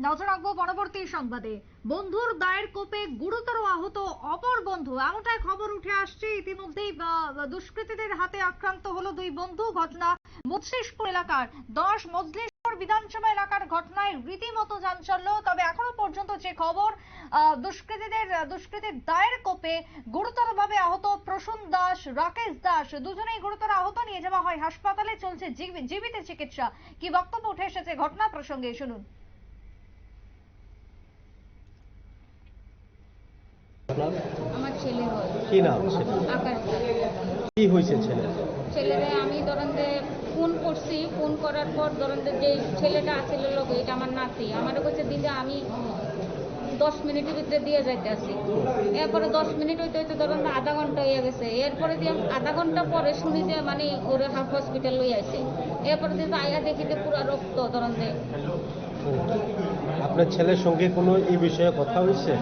নজর রাখব পরবর্তী সংবাদে। বন্ধুর দায়ের কোপে গুরুতর আহত অপর বন্ধু। এমনটাই খবর উঠে আসছে ইতিমধ্যেই দুষ্কৃতীদের হাতে আক্রান্ত হলো দুই বন্ধু। ঘটনা মজলিশপুর এলাকার দশ মজলিশপুর বিধানসভা এলাকার ঘটনায় রীতিমতো চাঞ্চল্য। তবে এখনও পর্যন্ত যে খবর দুষ্কৃতীদের, দুষ্কৃতীর দায়ের কোপে গুরুতরভাবে আহত প্রসূন দাস, রাকেশ দাস, দুজনেই গুরুতর আহত। নিয়ে যাওয়া হয় হাসপাতালে, চলছে জীব- জীবিত চিকিৎসা। কি বক্তব্য উঠে এসেছে ঘটনা প্রসঙ্গে, শুনুন আপনার আমার ছেলে হয়। কি নাম ছেলে? আকাশ কি হয়েছে ছেলে? ছেলেরে আমি ধরেন যে ফোন করছি। ফোন করার পর ধরেন যে যেই ছেলেটা আছিল লোক এটা আমার নাতি। আমার কাছে দিলে আমি দশ মিনিটের ভিতরে দিয়ে যাইতে আসি। এরপরে দশ মিনিট হইতে হইতে ধরেন আধা ঘণ্টা হয়ে গেছে। এরপরে দিয়ে আধা ঘণ্টা পরে শুনি যে মানে ওরে হসপিটাল লই আসে এরপরে দিয়ে আয়া দেখি যে পুরো রক্ত ধরেন যে আপনার ছেলের সঙ্গে কোনো এই বিষয়ে কথা হয়েছে?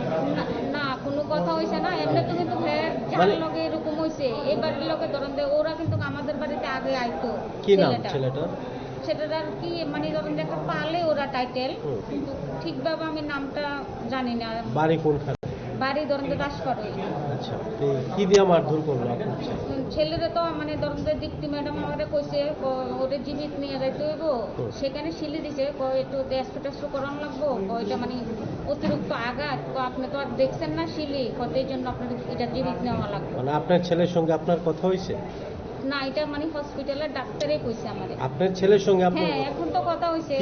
কথা হয়েছে না এমনি তো কিন্তু হ্যাঁ যার মানে- লগে এরকম হয়েছে এই বাড়ির লোকে ধরেন যে ওরা কিন্তু আমাদের বাড়িতে আগে আইতো কি নাম ছেলেটা। ছেলেটার? সেটার আর কি মানে ধরেন দেখা পালে ওরা টাইটেল কিন্তু ঠিকভাবে আমি নামটা জানি না। বাড়ি কোনখানে? বাড়ি ধরেন যে দাস করে। আচ্ছা কি দিয়ে মারধর করল ছেলেরা তো মানে ধরেন যে দীপ্তি ম্যাডাম আমাকে কইছে ওরে জীবিত নিয়ে যাইতে হইব। সেখানে শিলি দিছে একটু টেস্ট টেস্ট করানো লাগবো এটা মানে অতিরিক্ত আঘাত কয় আপনি তো আর দেখছেন না শিলি কত এই জন্য আপনার এটা জীবিত নেওয়া লাগবে। মানে আপনার ছেলের সঙ্গে আপনার কথা হয়েছে না এটা মানে হসপিটালের ডাক্তারই কইছে আমাদের আপনার ছেলের সঙ্গে হ্যাঁ এখন তো কথা হয়েছে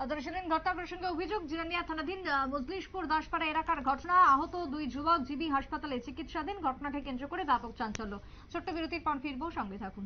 কি কইছে ঘটনা প্রসঙ্গে অভিযোগ জিরানিয়া থানাধীন মজলিশপুর দাসপাড়া এলাকার ঘটনা। আহত দুই যুবক জিবি হাসপাতালে চিকিৎসাধীন। ঘটনাকে কেন্দ্র করে ব্যাপক চাঞ্চল্য। ছোট্ট বিরতির পর ফিরবো, সঙ্গে থাকুন।